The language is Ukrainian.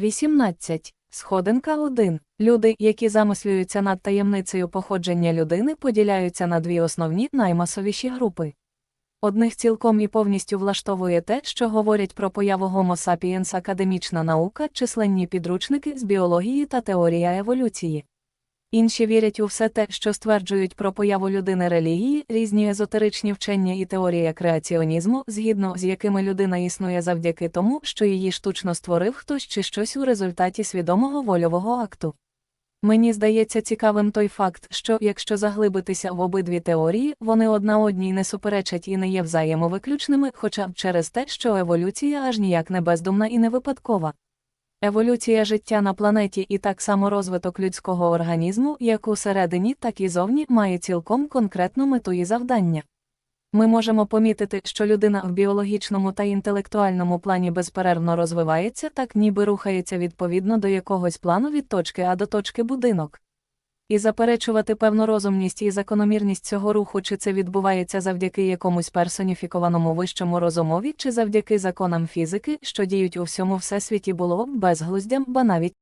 18. Сходинка 1. Люди, які замислюються над таємницею походження людини, поділяються на дві основні наймасовіші групи. Одних цілком і повністю влаштовує те, що говорять про появу Homo sapiens академічна наука, численні підручники з біології та теорія еволюції. Інші вірять у все те, що стверджують про появу людини релігії, різні езотеричні вчення і теорія креаціонізму, згідно з якими людина існує завдяки тому, що її штучно створив хтось чи щось у результаті свідомого вольового акту. Мені здається цікавим той факт, що, якщо заглибитися в обидві теорії, вони одна одній не суперечать і не є взаємовиключними, хоча б через те, що еволюція аж ніяк не бездумна і не випадкова. Еволюція життя на планеті і так само розвиток людського організму, як усередині, так і зовні, має цілком конкретну мету і завдання. Ми можемо помітити, що людина в біологічному та інтелектуальному плані безперервно розвивається, так ніби рухається відповідно до якогось плану від точки А до точки будинок. І заперечувати певну розумність і закономірність цього руху, чи це відбувається завдяки якомусь персоніфікованому вищому розумові, чи завдяки законам фізики, що діють у всьому всесвіті, було б безглуздям, ба навіть